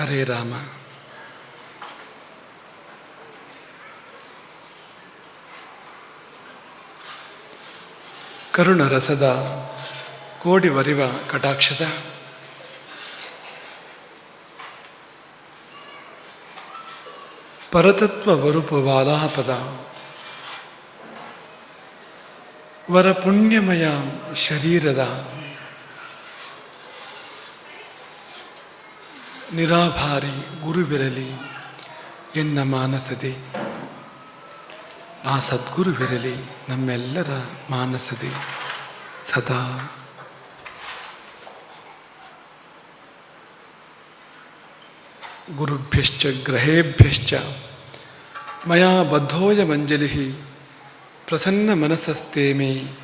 ಹರೇ ರಾಮ. ಕರುಣ ರಸದ ಕೋಡಿ ವರಿವ ಕಟಾಕ್ಷದ. ಪರತತ್ವ ವರುಪ ವಾಲಾಪದ ವರ ಪುಣ್ಯಮಯ ಶರೀರದ. ನಿರಾಭಾರಿ ಗುರುವಿರಲಿ, ಎನ್ನ ಮಾನಸದೆ? ಆ ಸದ್ಗುರುವಿರಲಿ, ನಮ್ಮೆಲ್ಲರ ಮಾನಸದೆ. ಸದಾ. ಗುರುಭ್ಯಶ್ಚ ಗ್ರಹೇಭ್ಯಶ್ಚ ಮಯಾ ಬದ್ಧೋಯಮಂಜಲಿ ಪ್ರಸನ್ನ ಮನಸಸ್ತೆ ಮೇ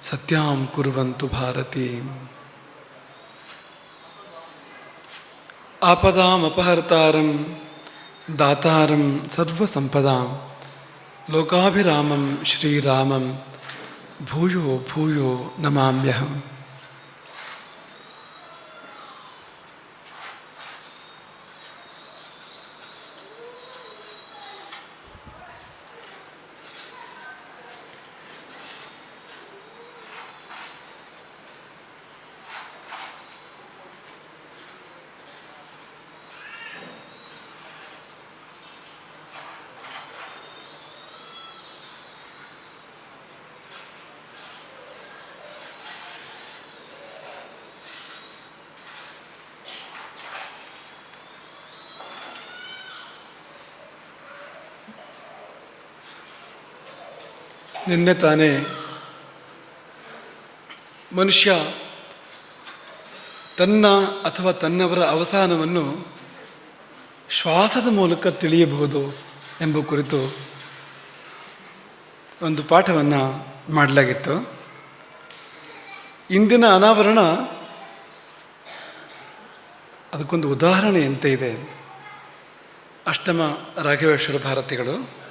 ಸತ್ಯಂ ಕುರುವಂತು ಭಾರತಿ. आपदाम अपहर्तारम दातारम सर्व संपदाम लोकाभिरामम श्री रामम भूयो भूयो नमाम्यहम। ನಿನ್ನೆ ತಾನೇ ಮನುಷ್ಯ ತನ್ನ ಅಥವಾ ತನ್ನವರ ಅವಸಾನವನ್ನು ಶ್ವಾಸದ ಮೂಲಕ ತಿಳಿಯಬಹುದು ಎಂಬ ಕುರಿತು ಒಂದು ಪಾಠವನ್ನು ಮಾಡಲಾಗಿತ್ತು. ಇಂದಿನ ಅನಾವರಣ ಅದಕ್ಕೊಂದು ಉದಾಹರಣೆ ಎಂತ ಇದೆ. ಅಷ್ಟಮ ರಾಘವೇಶ್ವರ ಭಾರತಿಗಳು.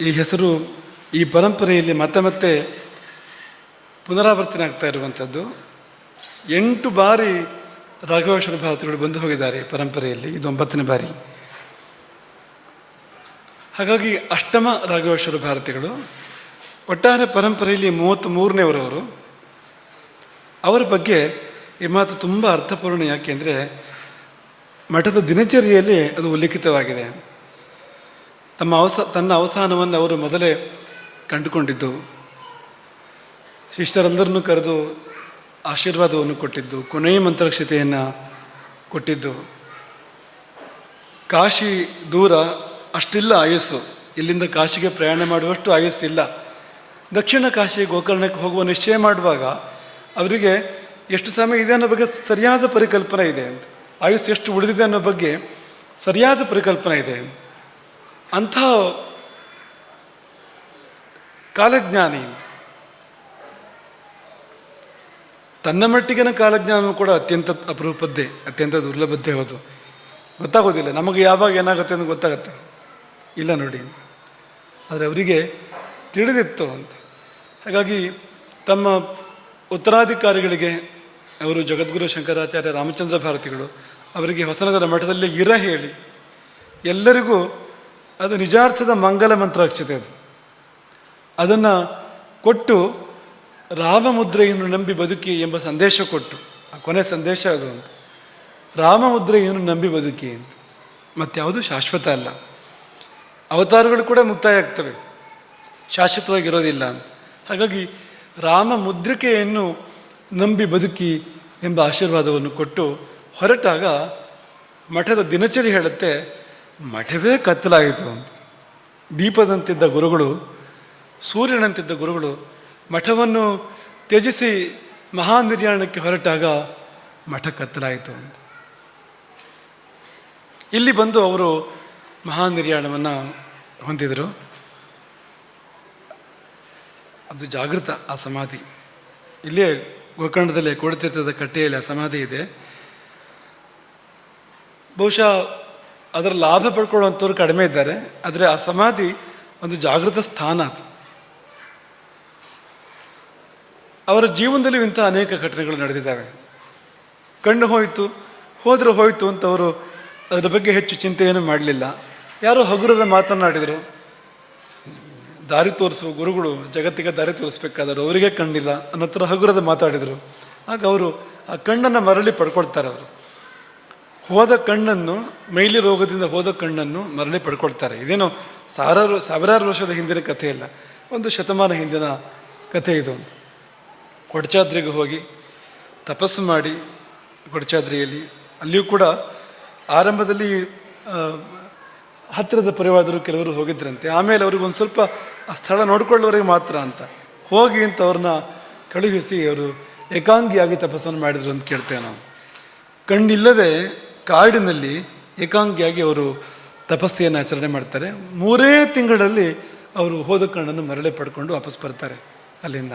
ಈ ಹೆಸರು ಈ ಪರಂಪರೆಯಲ್ಲಿ ಮತ್ತೆ ಮತ್ತೆ ಪುನರಾವರ್ತನೆ ಆಗ್ತಾ ಇರುವಂಥದ್ದು. ಎಂಟು ಬಾರಿ ರಾಘವೇಶ್ವರ ಭಾರತಿಗಳು ಬಂದು ಹೋಗಿದ್ದಾರೆ ಪರಂಪರೆಯಲ್ಲಿ, ಇದು ಒಂಬತ್ತನೇ ಬಾರಿ. ಹಾಗಾಗಿ ಅಷ್ಟಮ ರಾಘವೇಶ್ವರ ಭಾರತಿಗಳು, ಒಟ್ಟಾರೆ ಪರಂಪರೆಯಲ್ಲಿ ಮೂವತ್ತ್ ಮೂರನೇವರವರು ಅವರ ಬಗ್ಗೆ ಈ ಮಾತು ತುಂಬ ಅರ್ಥಪೂರ್ಣ ಯಾಕೆಂದರೆ ಮಠದ ದಿನಚರಿಯಲ್ಲಿ ಅದು ಉಲ್ಲೇಖಿತವಾಗಿದೆ. ತಮ್ಮ ಅವಸ, ತನ್ನ ಅವಸಾನವನ್ನು ಅವರು ಮೊದಲೇ ಕಂಡುಕೊಂಡಿದ್ದು. ಶಿಷ್ಟರೆಲ್ಲರನ್ನೂ ಕರೆದು ಆಶೀರ್ವಾದವನ್ನು ಕೊಟ್ಟಿದ್ದು, ಕೊನೆಯ ಮಂತ್ರಕ್ಷತೆಯನ್ನು ಕೊಟ್ಟಿದ್ದು. ಕಾಶಿ ದೂರ ಅಷ್ಟಿಲ್ಲ ಆಯಸ್ಸು. ಇಲ್ಲಿಂದ ಕಾಶಿಗೆ ಪ್ರಯಾಣ ಮಾಡುವಷ್ಟು ಆಯಸ್ಸಿಲ್ಲ. ದಕ್ಷಿಣ ಕಾಶಿ ಗೋಕರ್ಣಕ್ಕೆ ಹೋಗುವ ನಿಶ್ಚಯ ಮಾಡುವಾಗ ಅವರಿಗೆ, ಎಷ್ಟು ಸಮಯ ಇದೆ ಅನ್ನೋ ಬಗ್ಗೆ ಸರಿಯಾದ ಪರಿಕಲ್ಪನೆ ಇದೆ. ಅಂತ ಆಯುಸ್ ಎಷ್ಟು ಉಳಿದಿದೆ ಅನ್ನೋ ಬಗ್ಗೆ ಸರಿಯಾದ ಪರಿಕಲ್ಪನೆ ಇದೆ. ಅಂಥ ಕಾಲಜ್ಞಾನಿ. ತನ್ನ ಮಟ್ಟಿಗಿನ ಕಾಲಜ್ಞಾನವು ಕೂಡ ಅತ್ಯಂತ ಅಪರೂಪದ್ದೇ, ಅತ್ಯಂತ ದುರ್ಲಭದ್ದೇ ಹೌದು. ಗೊತ್ತಾಗೋದಿಲ್ಲ, ನಮಗೆ ಯಾವಾಗ ಏನಾಗುತ್ತೆ ಅಂತ ಗೊತ್ತಾಗುತ್ತೆ. ಇಲ್ಲ ನೋಡಿ. ಆದರೆ ಅವರಿಗೆ ತಿಳಿದಿತ್ತು ಅಂತ. ಹಾಗಾಗಿ ತಮ್ಮ ಉತ್ತರಾಧಿಕಾರಿಗಳಿಗೆ, ಅವರು ಜಗದ್ಗುರು ಶಂಕರಾಚಾರ್ಯ ರಾಮಚಂದ್ರ ಭಾರತಿಗಳು, ಅವರಿಗೆ ಹೊಸನಗರ ಮಠದಲ್ಲಿ ಇರ ಹೇಳಿ, ಎಲ್ಲರಿಗೂ ಅದು ನಿಜಾರ್ಥದ ಮಂಗಲ ಮಂತ್ರಾಕ್ಷತೆ ಅದು. ಅದನ್ನು ಕೊಟ್ಟು ರಾಮಮುದ್ರೆಯನ್ನು ನಂಬಿ ಬದುಕಿ ಎಂಬ ಸಂದೇಶ ಕೊಟ್ಟು. ಆ ಕೊನೆ ಸಂದೇಶ ಅದು. ಅಂತ ರಾಮಮುದ್ರೆಯನ್ನು ನಂಬಿ ಬದುಕಿ ಅಂತ. ಮತ್ತಾವುದು ಶಾಶ್ವತ ಅಲ್ಲ. ಅವತಾರಗಳು ಕೂಡ ಮುಕ್ತಾಯ ಆಗ್ತವೆ. ಶಾಶ್ವತವಾಗಿರೋದಿಲ್ಲ ಅಂತ. ಹಾಗಾಗಿ ರಾಮ ಮುದ್ರಿಕೆಯನ್ನು ನಂಬಿ ಬದುಕಿ ಎಂಬ ಆಶೀರ್ವಾದವನ್ನು ಕೊಟ್ಟು ಹೊರಟಾಗ ಮಠದ ದಿನಚರಿ ಹೇಳುತ್ತೆ ಮಠವೇ ಕತ್ತಲಾಯಿತು. ಅಂತ ದೀಪದಂತಿದ್ದ ಗುರುಗಳು, ಸೂರ್ಯನಂತಿದ್ದ ಗುರುಗಳು ಮಠವನ್ನು ತ್ಯಜಿಸಿ ಮಹಾನಿರ್ಯಾಣಕ್ಕೆ ಹೊರಟಾಗ ಮಠ ಕತ್ತಲಾಯಿತು. ಅಂತ ಇಲ್ಲಿ ಬಂದು ಅವರು ಮಹಾನಿರ್ಯಾಣವನ್ನು ಹೊಂದಿದರು. ಅದು ಜಾಗೃತ, ಆ ಸಮಾಧಿ. ಇಲ್ಲೇ ಗೋಕರ್ಣದಲ್ಲಿ ಕೋಡತೀರ್ಥದ ಕಟ್ಟೆಯಲ್ಲಿ ಆ ಸಮಾಧಿ ಇದೆ. ಬಹುಶಃ ಅದರ ಲಾಭ ಪಡ್ಕೊಳ್ಳುವಂಥವ್ರು ಕಡಿಮೆ ಇದ್ದಾರೆ. ಆದರೆ ಆ ಸಮಾಧಿ ಒಂದು ಜಾಗೃತ ಸ್ಥಾನ ಅದು. ಅವರ ಜೀವನದಲ್ಲಿ ಇಂಥ ಅನೇಕ ಘಟನೆಗಳು ನಡೆದಿದ್ದಾವೆ. ಕಣ್ಣು ಹೋಯಿತು, ಹೋದರೆ ಹೋಯಿತು ಅಂತ ಅವರು ಅದರ ಬಗ್ಗೆ ಹೆಚ್ಚು ಚಿಂತೆಯನ್ನು ಮಾಡಲಿಲ್ಲ. ಯಾರು ಹಗುರದ ಮಾತನಾಡಿದರು ದಾರಿ ತೋರಿಸುವ ಗುರುಗಳು, ಜಗತ್ತಿಗೆ ದಾರಿ ತೋರಿಸ್ಬೇಕಾದರು ಅವರಿಗೆ ಕಣ್ಣಿಲ್ಲ ಅನ್ನೋ ಥರ ಹಗುರದ ಮಾತಾಡಿದರು. ಆಗ ಅವರು ಆ ಕಣ್ಣನ್ನು ಮರಳಿ ಪಡ್ಕೊಳ್ತಾರೆ ಅವರು. ಹೋದ ಕಣ್ಣನ್ನು, ಮೈಲಿ ರೋಗದಿಂದ ಹೋದ ಕಣ್ಣನ್ನು ಮರಳಿ ಪಡ್ಕೊಳ್ತಾರೆ. ಇದೇನು ಸಾವಿರಾರು ಸಾವಿರಾರು ವರ್ಷದ ಹಿಂದಿನ ಕಥೆ ಇಲ್ಲ ಒಂದು ಶತಮಾನ ಹಿಂದಿನ ಕಥೆ ಇದು. ಕೊಡಚಾದ್ರಿಗೆ ಹೋಗಿ ತಪಸ್ಸು ಮಾಡಿ ಕೊಡಚಾದ್ರಿಯಲ್ಲಿ. ಅಲ್ಲಿಯೂ ಕೂಡ ಆರಂಭದಲ್ಲಿ ಹತ್ತಿರದ ಪರಿವಾರದರು ಕೆಲವರು ಹೋಗಿದ್ರಂತೆ. ಆಮೇಲೆ ಅವ್ರಿಗೆ ಒಂದು ಸ್ವಲ್ಪ ಆ ಸ್ಥಳ ನೋಡ್ಕೊಳ್ಳೋರಿಗೆ ಮಾತ್ರ ಅಂತ. ಹೋಗಿ ಅಂತ ಅವ್ರನ್ನ ಕಳುಹಿಸಿ ಅವರು ಏಕಾಂಗಿಯಾಗಿ ತಪಸ್ಸನ್ನು ಮಾಡಿದ್ರು ಅಂತ ಕೇಳ್ತೇವೆ ನಾವು ಕಣ್ಣಿಲ್ಲದೆ ಕಾಡಿನಲ್ಲಿ ಏಕಾಂಗಿಯಾಗಿ ಅವರು ತಪಸ್ಸೆಯನ್ನು ಆಚರಣೆ ಮಾಡ್ತಾರೆ. ಮೂರೇ ತಿಂಗಳಲ್ಲಿ ಅವರು ಹೋದ ಕಣ್ಣನ್ನು ಮರಳೆ ಪಡ್ಕೊಂಡು ವಾಪಸ್ ಬರ್ತಾರೆ ಅಲ್ಲಿಂದ.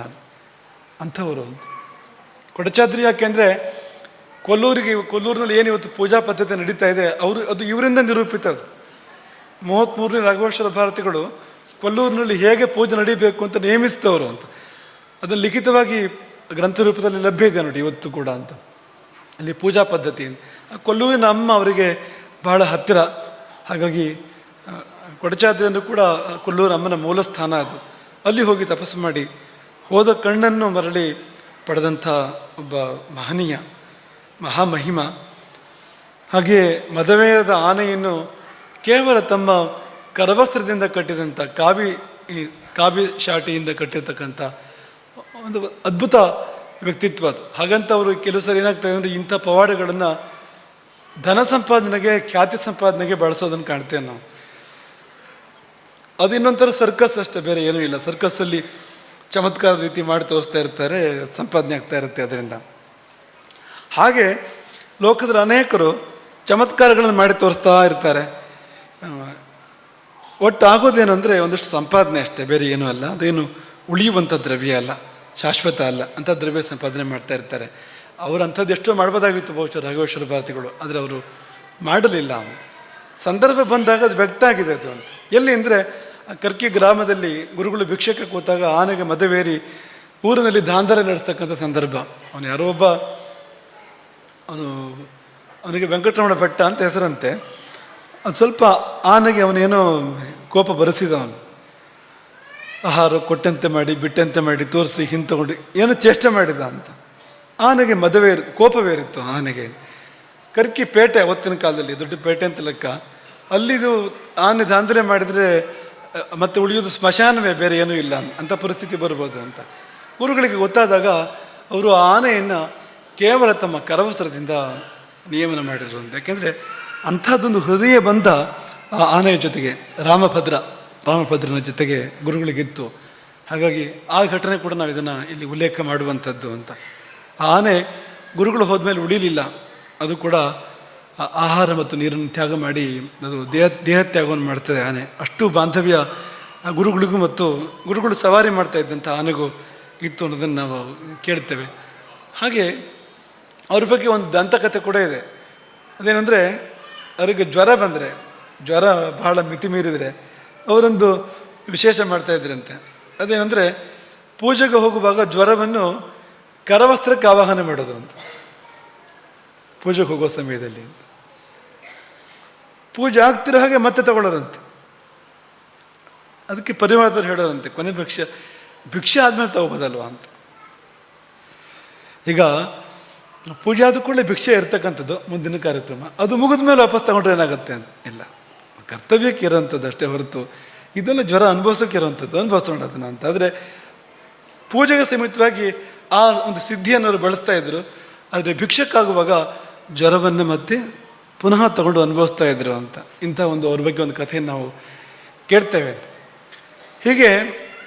ಅಂಥವರು. ಕೊಡಚಾದ್ರಿ ಯಾಕೆಂದರೆ ಕೊಲ್ಲೂರಿಗೆ, ಕೊಲ್ಲೂರಿನಲ್ಲಿ ಏನು ಇವತ್ತು ಪೂಜಾ ಪದ್ಧತಿ ನಡೀತಾ ಇದೆ, ಅವರು, ಅದು ಇವರಿಂದ ನಿರೂಪಿತ ಅದು. ಮೂವತ್ತ್ಮೂರನೇ ರಾಘವೇಶ್ವರ ಭಾರತಿಗಳು ಕೊಲ್ಲೂರಿನಲ್ಲಿ ಹೇಗೆ ಪೂಜೆ ನಡೀಬೇಕು ಅಂತ ನೇಮಿಸಿದವರು ಅಂತ. ಅದು ಲಿಖಿತವಾಗಿ ಗ್ರಂಥ ರೂಪದಲ್ಲಿ ಲಭ್ಯ ಇದೆ ನೋಡಿ ಇವತ್ತು ಕೂಡ ಅಂತ. ಅಲ್ಲಿ ಪೂಜಾ ಪದ್ಧತಿ. ಕೊಲ್ಲೂರಿನ ಅಮ್ಮ ಅವರಿಗೆ ಬಹಳ ಹತ್ತಿರ. ಹಾಗಾಗಿ ಕೊಡಚಾದ್ರಿಯನ್ನು ಕೂಡ ಕೊಲ್ಲೂರು ಅಮ್ಮನ ಮೂಲ ಸ್ಥಾನ ಅದು. ಅಲ್ಲಿ ಹೋಗಿ ತಪಸ್ಸು ಮಾಡಿ. ಹೋದ ಕಣ್ಣನ್ನು ಮರಳಿ ಪಡೆದಂಥ ಒಬ್ಬ ಮಹನೀಯ, ಮಹಾಮಹಿಮ. ಹಾಗೆಯೇ ಮದವೇರದ ಆನೆಯನ್ನು ಕೇವಲ ತಮ್ಮ ಕರವಸ್ತ್ರದಿಂದ ಕಟ್ಟಿದಂಥ, ಕಾವಿ ಕಾವಿ ಶಾಟಿಯಿಂದ ಕಟ್ಟಿರ್ತಕ್ಕಂಥ ಒಂದು ಅದ್ಭುತ ವ್ಯಕ್ತಿತ್ವ ಅದು. ಹಾಗಂತ ಅವರು ಕೆಲವು ಸರಿ ಏನಾಗ್ತದೆ ಅಂದರೆ ಇಂಥ ಪವಾಡಗಳನ್ನು ಧನ ಸಂಪಾದನೆಗೆ, ಖ್ಯಾತಿ ಸಂಪಾದನೆಗೆ ಬಳಸೋದನ್ನು ಕಾಣ್ತೇವೆ ನಾವು. ಅದು ಇನ್ನೊಂಥರ ಸರ್ಕಸ್ ಅಷ್ಟೇ, ಬೇರೆ ಏನೂ ಇಲ್ಲ. ಸರ್ಕಸ್ಸಲ್ಲಿ ಚಮತ್ಕಾರ ರೀತಿ ಮಾಡಿ ತೋರಿಸ್ತಾ ಇರ್ತಾರೆ, ಸಂಪಾದನೆ ಆಗ್ತಾ ಇರುತ್ತೆ ಅದರಿಂದ. ಹಾಗೆ ಲೋಕದಲ್ಲಿ ಅನೇಕರು ಚಮತ್ಕಾರಗಳನ್ನು ಮಾಡಿ ತೋರಿಸ್ತಾ ಇರ್ತಾರೆ. ಒಟ್ಟು ಆಗೋದೇನೆಂದರೆ ಒಂದಿಷ್ಟು ಒಂದಷ್ಟು ಸಂಪಾದನೆ ಅಷ್ಟೇ, ಬೇರೆ ಏನೂ ಅಲ್ಲ. ಅದೇನು ಉಳಿಯುವಂಥ ದ್ರವ್ಯ ಅಲ್ಲ, ಶಾಶ್ವತ ಅಲ್ಲ. ಅಂಥ ದ್ರವ್ಯ ಸಂಪಾದನೆ ಮಾಡ್ತಾ ಇರ್ತಾರೆ. ಅವರು ಅಂಥದ್ದು ಎಷ್ಟೋ ಮಾಡ್ಬೋದಾಗಿತ್ತು ಬಹುಶಃ ರಾಘವೇಶ್ವರ ಭಾರತಿಗಳು, ಆದರೆ ಅವರು ಮಾಡಲಿಲ್ಲ ಅವನು ಸಂದರ್ಭ ಬಂದಾಗ ಅದು ವ್ಯಕ್ತ ಆಗಿದೆ ಅದು ಅಂತ. ಎಲ್ಲಿ ಅಂದರೆ ಕರ್ಕಿ ಗ್ರಾಮದಲ್ಲಿ ಗುರುಗಳು ಭಿಕ್ಷಕ್ಕೆ ಕೂತಾಗ ಆನೆಗೆ ಮದುವೇರಿ ಊರಿನಲ್ಲಿ ದಾಂಧರ ನಡೆಸ್ತಕ್ಕಂಥ ಸಂದರ್ಭ. ಅವನು ಯಾರೋ ಒಬ್ಬ, ಅವನು, ಅವನಿಗೆ ವೆಂಕಟರಮಣ ಭಟ್ಟ ಅಂತ ಹೆಸರಂತೆ. ಅದು ಸ್ವಲ್ಪ ಆನೆಗೆ ಅವನೇನೋ ಕೋಪ ಬರೆಸಿದ ಅವನು ಆಹಾರ ಕೊಟ್ಟಂತೆ ಮಾಡಿ, ಬಿಟ್ಟಂತೆ ಮಾಡಿ ತೋರಿಸಿ, ಹಿಂತಗೊಂಡು ಏನೋ ಚೇಷ್ಟೆ ಮಾಡಿದ ಅಂತ. ಆನೆಗೆ ಮದುವೆ ಇರುತ್ತೆ ಕೋಪವೇರಿತ್ತು ಆನೆಗೆ? ಕರ್ಕಿ ಪೇಟೆ, ಅವತ್ತಿನ ಕಾಲದಲ್ಲಿ, ದೊಡ್ಡ ಪೇಟೆ ಅಂತ ಲೆಕ್ಕ. ಅಲ್ಲಿದು ಆನೆ ದಾಂಧಲೆ ಮಾಡಿದರೆ ಮತ್ತೆ ಉಳಿಯೋದು ಸ್ಮಶಾನವೇ, ಬೇರೆ ಏನೂ ಇಲ್ಲ ಅಂತ ಪರಿಸ್ಥಿತಿ ಬರ್ಬೋದು ಅಂತ. ಗುರುಗಳಿಗೆ ಗೊತ್ತಾದಾಗ, ಅವರು ಆ ಆನೆಯನ್ನು ಕೇವಲ ತಮ್ಮ ಕರವಸ್ತ್ರದಿಂದ ನಿಯಮನ ಮಾಡಿದರು ಅಂತ. ಯಾಕೆಂದರೆ, ಅಂಥದ್ದೊಂದು ಹೃದಯ ಬಂದ ಆ ಆನೆಯ ಜೊತೆಗೆ, ರಾಮಭದ್ರ, ರಾಮಭದ್ರನ ಜೊತೆಗೆ ಗುರುಗಳಿಗಿತ್ತು. ಹಾಗಾಗಿ ಆ ಘಟನೆ ಕೂಡ ನಾವು ಇದನ್ನು ಇಲ್ಲಿ ಉಲ್ಲೇಖ ಮಾಡುವಂಥದ್ದು ಅಂತ. ಆನೆ ಗುರುಗಳು ಹೋದ್ಮೇಲೆ ಉಳಿಲಿಲ್ಲ. ಅದು ಕೂಡ ಆಹಾರ ಮತ್ತು ನೀರನ್ನು ತ್ಯಾಗ ಮಾಡಿ ಅದು ದೇಹ ದೇಹ ತ್ಯಾಗವನ್ನು ಮಾಡ್ತದೆ ಆನೆ. ಅಷ್ಟು ಬಾಂಧವ್ಯ ಗುರುಗಳಿಗೂ ಮತ್ತು ಗುರುಗಳು ಸವಾರಿ ಮಾಡ್ತಾ ಇದ್ದಂಥ ಆನೆಗೂ ಇತ್ತು ಅನ್ನೋದನ್ನು ನಾವು ಕೇಳ್ತೇವೆ. ಹಾಗೆ ಅವ್ರ ಬಗ್ಗೆ ಒಂದು ದಂತಕಥೆ ಕೂಡ ಇದೆ. ಅದೇನೆಂದರೆ ಅವರಿಗೆ ಜ್ವರ ಬಂದರೆ, ಜ್ವರ ಬಹಳ ಮಿತಿ ಮೀರಿದರೆ ಅವರೊಂದು ವಿಶೇಷ ಮಾಡ್ತಾ ಇದ್ರಂತೆ. ಅದೇನೆಂದರೆ ಪೂಜೆಗೆ ಹೋಗುವಾಗ ಜ್ವರವನ್ನು ಕರವಸ್ತ್ರಕ್ಕೆ ಆವಾಹನ ಮಾಡೋದು ಅಂತ. ಪೂಜೆಗೆ ಹೋಗೋ ಸಮಯದಲ್ಲಿ ಪೂಜೆ ಆಗ್ತಿರೋ ಹಾಗೆ ಮತ್ತೆ ತಗೊಳ್ಳೋರಂತೆ. ಅದಕ್ಕೆ ಪರಿವಾರದವ್ರು ಹೇಳೋರಂತೆ, ಕೊನೆ ಭಿಕ್ಷೆ ಭಿಕ್ಷೆ ಆದಮೇಲೆ ತಗೋಬೋದಲ್ವಾ ಅಂತ. ಈಗ ಪೂಜೆ ಆದ ಕೂಡಲೇ ಭಿಕ್ಷೆ ಇರ್ತಕ್ಕಂಥದ್ದು ಮುಂದಿನ ಕಾರ್ಯಕ್ರಮ. ಅದು ಮುಗಿದ ಮೇಲೆ ವಾಪಸ್ ತಗೊಂಡ್ರೆ ಏನಾಗುತ್ತೆ ಅಂತ? ಇಲ್ಲ. ಕರ್ತವ್ಯಕ್ಕೆ ಇರೋಂಥದ್ದು ಅಷ್ಟೇ ಹೊರತು ಇದೆಲ್ಲ ಜ್ವರ ಅನುಭವಿಸೋಕೆ ಇರೋಂಥದ್ದು ಅನುಭವಿಸೋಣ ಅದನ್ನು ಅಂತ. ಆದರೆ ಪೂಜೆಗೆ ಸೀಮಿತವಾಗಿ ಆ ಒಂದು ಸಿದ್ಧಿಯನ್ನು ಅವರು ಬಳಸ್ತಾ ಇದ್ರು. ಆದರೆ ಭಿಕ್ಷಕ್ಕಾಗುವಾಗ ಜ್ವರವನ್ನು ಮತ್ತೆ ಪುನಃ ತಗೊಂಡು ಅನುಭವಿಸ್ತಾ ಇದ್ರು ಅಂತ. ಇಂಥ ಒಂದು ಅವ್ರ ಬಗ್ಗೆ ಒಂದು ಕಥೆಯನ್ನು ನಾವು ಕೇಳ್ತೇವೆ ಹೀಗೆ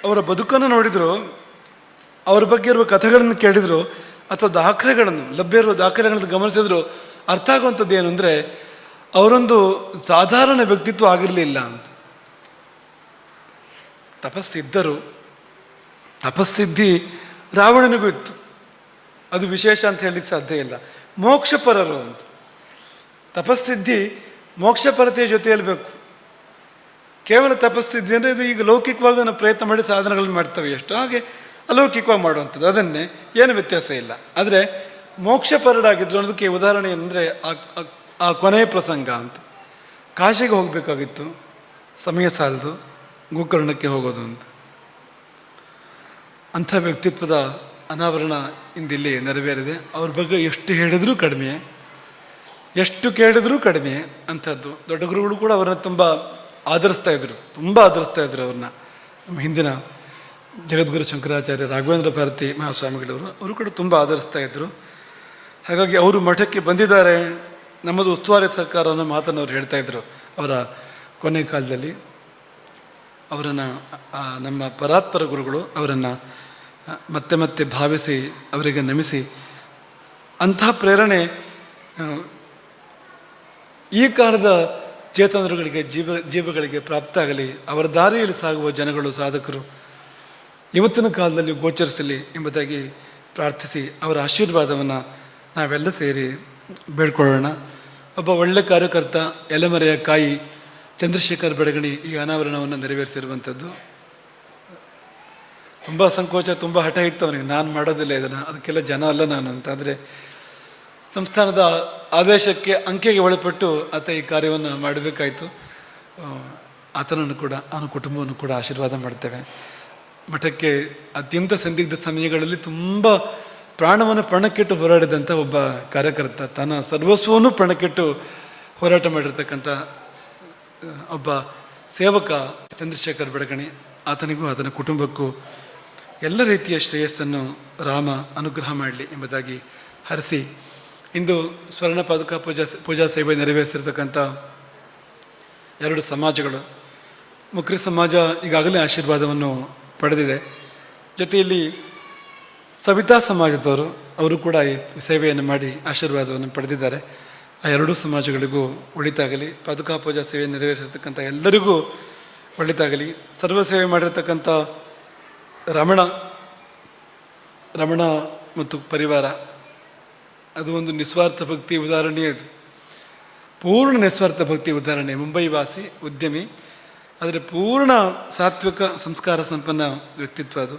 ಅವರ ಬದುಕನ್ನು ನೋಡಿದ್ರು, ಅವ್ರ ಬಗ್ಗೆ ಇರುವ ಕಥೆಗಳನ್ನು ಕೇಳಿದ್ರು, ಅಥವಾ ದಾಖಲೆಗಳನ್ನು, ಲಭ್ಯ ಇರುವ ದಾಖಲೆಗಳನ್ನು ಗಮನಿಸಿದ್ರು, ಅರ್ಥ ಆಗುವಂಥದ್ದು ಏನು ಅಂದರೆ ಅವರೊಂದು ಸಾಧಾರಣ ವ್ಯಕ್ತಿತ್ವ ಆಗಿರಲಿಲ್ಲ ಅಂತ. ತಪಸ್ಸಿದ್ದರು. ತಪಸ್ಸಿದ್ಧಿ ರಾವಣನಿಗೂ ಇತ್ತು. ಅದು ವಿಶೇಷ ಅಂತ ಹೇಳಲಿಕ್ಕೆ ಸಾಧ್ಯ ಇಲ್ಲ. ಮೋಕ್ಷಪರರು ಅಂತ. ತಪಸ್ಸಿದ್ಧಿ ಮೋಕ್ಷಪರತೆಯ ಜೊತೆಯಲ್ಲಿ ಬೇಕು. ಕೇವಲ ತಪಸ್ಸಿದ್ಧಿ ಅಂದರೆ ಇದು ಈಗ ಲೌಕಿಕವಾಗಿ ನಾವು ಪ್ರಯತ್ನ ಮಾಡಿ ಸಾಧನೆಗಳನ್ನು ಮಾಡ್ತವೆ. ಎಷ್ಟು ಹಾಗೆ ಅಲೌಕಿಕವಾಗಿ ಮಾಡುವಂಥದ್ದು. ಅದನ್ನೇ ಏನು ವ್ಯತ್ಯಾಸ ಇಲ್ಲ. ಆದರೆ ಮೋಕ್ಷಪರಡಾಗಿದ್ದರು ಅನ್ನೋದಕ್ಕೆ ಉದಾಹರಣೆ ಅಂದರೆ ಆ ಕೊನೆಯ ಪ್ರಸಂಗ ಅಂತ. ಕಾಶಿಗೆ ಹೋಗಬೇಕಾಗಿತ್ತು. ಸಮಯ ಸಾಲದು. ಗೋಕರ್ಣಕ್ಕೆ ಹೋಗೋದು ಅಂತ. ಅಂಥ ವ್ಯಕ್ತಿತ್ವದ ಅನಾವರಣ ಇಂದಿಲ್ಲಿ ನೆರವೇರಿದೆ. ಅವ್ರ ಬಗ್ಗೆ ಎಷ್ಟು ಹೇಳಿದರೂ ಕಡಿಮೆ, ಎಷ್ಟು ಕೇಳಿದ್ರೂ ಕಡಿಮೆ ಅಂಥದ್ದು. ದೊಡ್ಡ ಗುರುಗಳು ಕೂಡ ಅವರನ್ನು ತುಂಬ ಆದರಿಸ್ತಾ ಇದ್ರು, ತುಂಬ ಆದರಿಸ್ತಾ ಇದ್ರು ಅವ್ರನ್ನ. ನಮ್ಮ ಹಿಂದಿನ ಜಗದ್ಗುರು ಶಂಕರಾಚಾರ್ಯ ರಾಘವೇಂದ್ರ ಭಾರತಿ ಮಹಾಸ್ವಾಮಿಗಳವರು, ಅವರು ಕೂಡ ತುಂಬ ಆಧರಿಸ್ತಾ ಇದ್ದರು ಹಾಗಾಗಿ ಅವರು ಮಠಕ್ಕೆ ಬಂದಿದ್ದಾರೆ. ನಮ್ಮದು ಉಸ್ತುವಾರಿ ಸರ್ಕಾರ ಅನ್ನೋ ಮಾತನ್ನು ಅವ್ರು ಹೇಳ್ತಾ ಇದ್ರು ಅವರ ಕೊನೆ ಕಾಲದಲ್ಲಿ. ಅವರನ್ನು ನಮ್ಮ ಪರಾತ್ಪರ ಗುರುಗಳು ಅವರನ್ನು ಮತ್ತೆ ಮತ್ತೆ ಭಾವಿಸಿ, ಅವರಿಗೆ ನಮಿಸಿ, ಅಂತಹ ಪ್ರೇರಣೆ ಈ ಕಾಲದ ಚೇತನರುಗಳಿಗೆ, ಜೀವ, ಜೀವಗಳಿಗೆ ಪ್ರಾಪ್ತ ಆಗಲಿ ಅವರ ದಾರಿಯಲ್ಲಿ ಸಾಗುವ ಜನಗಳು, ಸಾಧಕರು, ಇವತ್ತಿನ ಕಾಲದಲ್ಲಿ ಗೋಚರಿಸಲಿ ಎಂಬುದಾಗಿ ಪ್ರಾರ್ಥಿಸಿ, ಅವರ ಆಶೀರ್ವಾದವನ್ನು ನಾವೆಲ್ಲ ಸೇರಿ ಬೇಡ್ಕೊಳ್ಳೋಣ. ಒಬ್ಬ ಒಳ್ಳೆ ಕಾರ್ಯಕರ್ತ, ಎಲೆಮರೆಯ ಕಾಯಿ, ಚಂದ್ರಶೇಖರ್ ಬೆಳಗಣಿ ಈ ಅನಾವರಣವನ್ನು ನೆರವೇರಿಸಿರುವಂಥದ್ದು. ತುಂಬ ಸಂಕೋಚ, ತುಂಬ ಹಠ ಇತ್ತು ಅವನಿಗೆ. ನಾನು ಮಾಡೋದಿಲ್ಲ ಇದನ್ನು. ಅದಕ್ಕೆಲ್ಲ ಜನ ಅಲ್ಲ ನಾನು ಅಂತ. ಆದರೆ ಸಂಸ್ಥಾನದ ಆದೇಶಕ್ಕೆ ಅಂಕೆಗೆ ಒಳಪಟ್ಟು ಆತ ಈ ಕಾರ್ಯವನ್ನು ಮಾಡಬೇಕಾಯಿತು. ಆತನನ್ನು ಕೂಡ, ಅವನ ಕುಟುಂಬವನ್ನು ಕೂಡ ಆಶೀರ್ವಾದ ಮಾಡ್ತೇವೆ. ಮಠಕ್ಕೆ ಅತ್ಯಂತ ಸಂದಿಗ್ಧ ಸಮಯಗಳಲ್ಲಿ ತುಂಬ ಪ್ರಾಣವನ್ನು ಪಣಕ್ಕಿಟ್ಟು ಹೋರಾಡಿದಂಥ ಒಬ್ಬ ಕಾರ್ಯಕರ್ತ. ತನ್ನ ಸರ್ವಸ್ವವನ್ನು ಪಣಕ್ಕಿಟ್ಟು ಹೋರಾಟ ಮಾಡಿರ್ತಕ್ಕಂಥ ಒಬ್ಬ ಸೇವಕ ಚಂದ್ರಶೇಖರ್ ಬೆಳಗಣಿ ಆತನಿಗೂ ಆತನ ಕುಟುಂಬಕ್ಕೂ ಎಲ್ಲ ರೀತಿಯ ಶ್ರೇಯಸ್ಸನ್ನು ರಾಮ ಅನುಗ್ರಹ ಮಾಡಲಿ ಎಂಬುದಾಗಿ ಹರಿಸಿ ಇಂದು ಸ್ವರ್ಣ ಪಾದುಕ ಪೂಜಾ ಪೂಜಾ ಸೇವೆ ನೆರವೇರಿಸಿರ್ತಕ್ಕಂಥ ಎರಡು ಸಮಾಜಗಳು. ಮುಕ್ರಿ ಸಮಾಜ ಈಗಾಗಲೇ ಆಶೀರ್ವಾದವನ್ನು ಪಡೆದಿದೆ. ಜೊತೆಯಲ್ಲಿ ಸವಿತಾ ಸಮಾಜದವರು ಅವರು ಕೂಡ ಈ ಸೇವೆಯನ್ನು ಮಾಡಿ ಆಶೀರ್ವಾದವನ್ನು ಪಡೆದಿದ್ದಾರೆ. ಆ ಎರಡೂ ಸಮಾಜಗಳಿಗೂ ಒಳಿತಾಗಲಿ, ಪಾದುಕಾ ಪೂಜಾ ಸೇವೆ ನೆರವೇರಿಸಿರ್ತಕ್ಕಂಥ ಎಲ್ಲರಿಗೂ ಒಳಿತಾಗಲಿ, ಸರ್ವ ಸೇವೆ ಮಾಡಿರ್ತಕ್ಕಂಥ ರಮಣ ರಮಣ ಮತ್ತು ಪರಿವಾರ. ಅದು ಒಂದು ನಿಸ್ವಾರ್ಥ ಭಕ್ತಿ ಉದಾಹರಣೆ ಅದು. ಪೂರ್ಣ ನಿಸ್ವಾರ್ಥ ಭಕ್ತಿ ಉದಾಹರಣೆ, ಮುಂಬೈ ವಾಸಿ, ಉದ್ಯಮಿ. ಆದರೆ ಪೂರ್ಣ ಸಾತ್ವಿಕ ಸಂಸ್ಕಾರ ಸಂಪನ್ನ ವ್ಯಕ್ತಿತ್ವ ಅದು.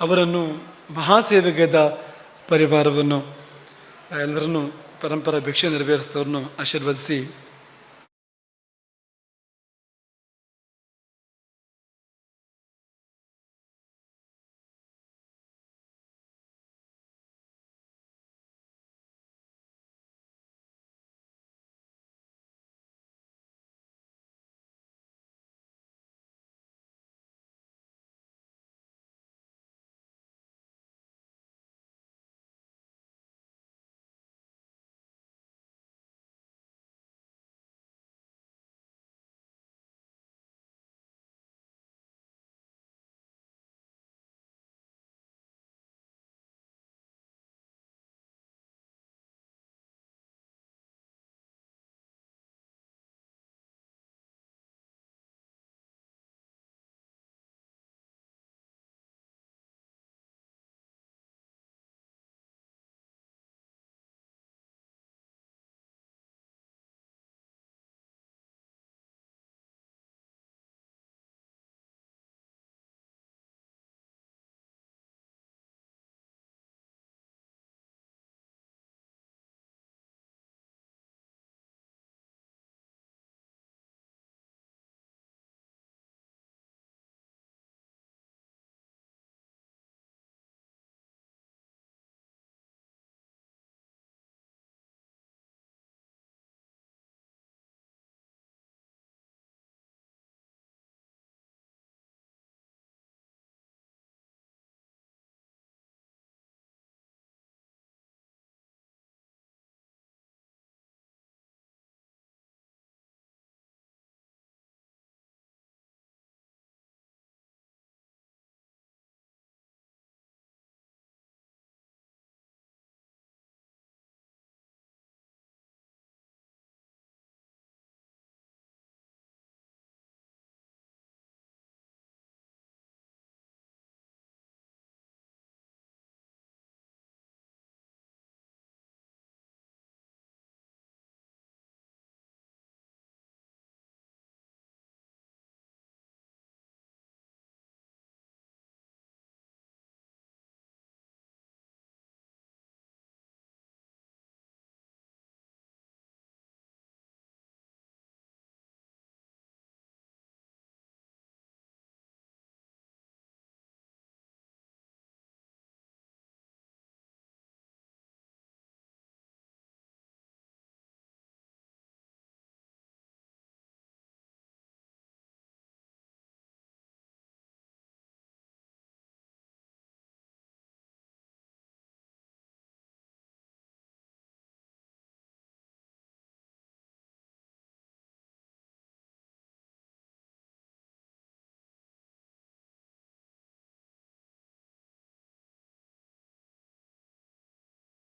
ಅವರನ್ನು ಮಹಾಸೇವೆಗೆದ ಪರಿವಾರವನ್ನು, ಎಲ್ಲರನ್ನು ಪರಂಪರಾ ಭಿಕ್ಷೆ ನೆರವೇರಿಸಿದವ್ರನ್ನು ಆಶೀರ್ವದಿಸಿ